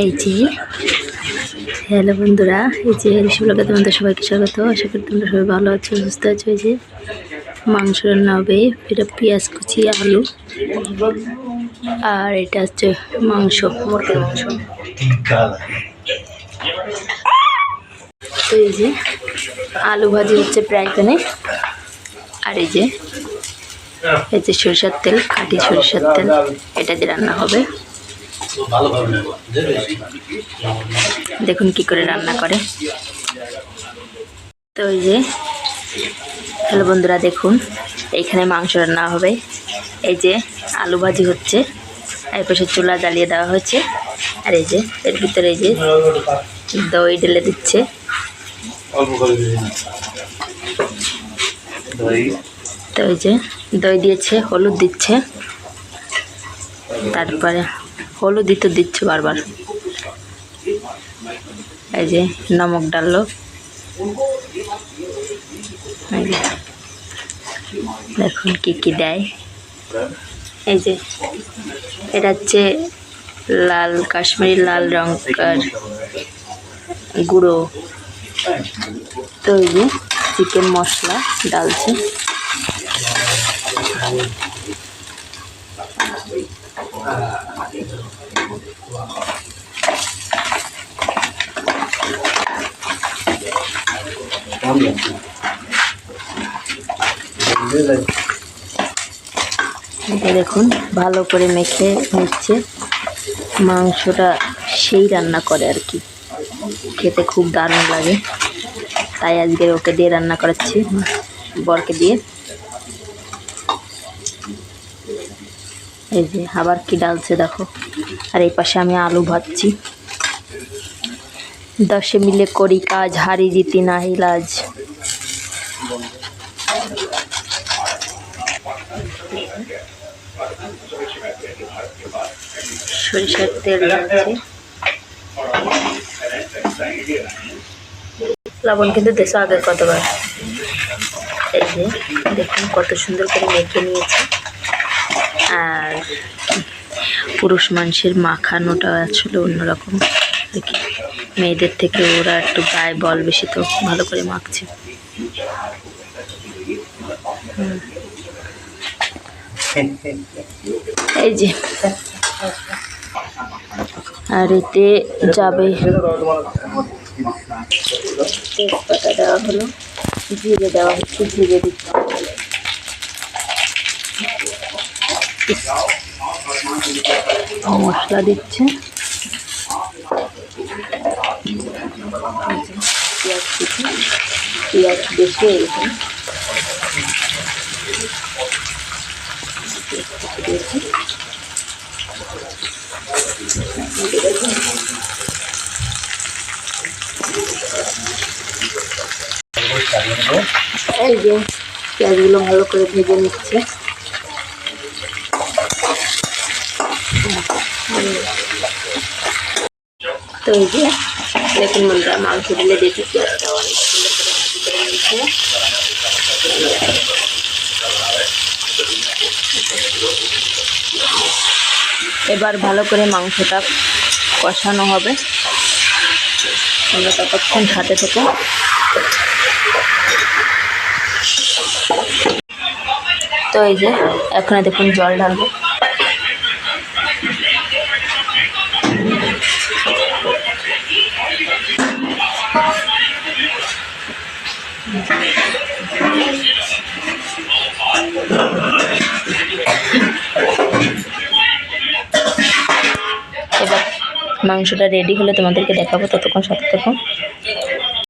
এই যে, হ্যালো বন্ধুরা, এই যে ঋষিবলাকে তোমাদের সবাইকে স্বাগত। আশা করি তোমরা সবাই ভালো আছো, সুস্থ আছো। এই যে মাংস রান্না হবে, এটা পেঁয়াজ কুচি, আলু, আর এটা হচ্ছে মাংস, মুরগির মাংস। তো এই যে আলু ভাজি হচ্ছে প্রায় এখানে। আর এই যে এই যে সরিষার তেল খাঁটি সরিষার তেল, এটা দিয়ে রান্না হবে। দেখুন কি করে রান্না করে। তো ওই যে হ্যালো বন্ধুরা দেখুন এইখানে মাংস রান্না হবে। এই যে আলু ভাজি হচ্ছে আর পাশে চুলা জ্বালিয়ে দেওয়া হয়েছে। আর এই যে এর ভিতরে এই যে দই ঢেলে দিচ্ছে। অল্প করে দিবি না দই। তো এই যে দই দিয়েছে হলুদ দিচ্ছে। তারপরে হলুদই তো দিচ্ছে বারবার। এই যে নমক ডাললো। দেখুন কি কি দেয়। এই যে, এটা হচ্ছে লাল কাশ্মীরি লাল রঙকার গুঁড়ো। তো এই যে চিকেন মশলা ডালছে। দেখুন, ভালো করে মেখে নিচ্ছে। মাংসটা সেই রান্না করে আর কি। খেতে খুব দারুণ লাগে। তাই আজকে ওকে দিয়ে রান্না করাচ্ছি, বরকে দিয়ে। এই যে আবার কি ডালছে দেখো। আর এই পাশে আমি আলু ভাজছি। দশে মিলে করি কাজ, হারি জিতি না ইলাজ সরিষার তেল লবণ কিন্তু দেশে আগের কতবার। এই যে দেখুন কত সুন্দর করে মেখে নিয়েছে। আর পুরুষ মানুষের মাখানোটা আসলে অন্যরকম। কি মেয়েদের থেকে ওরা একটু গায়ে বল বেশি তো, ভালো করে মাখছে। এই যে। আর এতে যাবে। তেজপাতা দেওয়া হলো। জিরে দেওয়া হচ্ছে, জিরে দিচ্ছে মশলা দিচ্ছে। পেঁয়াজ পেঁয়াজ এই যে পেঁয়াজগুলো ভালো করে ভেজে নিচ্ছে। তো এই যে দেখুন বন্ধুরা মাংস করে নিয়েছে এবার ভালো করে মাংসটা কষানো হবে। আমরা ততক্ষণ সাথে থেকে তো এই যে, এখন দেখুন জল ঢালবো। মাংসটা রেডি হলে তোমাদেরকে দেখাবো ততক্ষণ সাথে থাকুন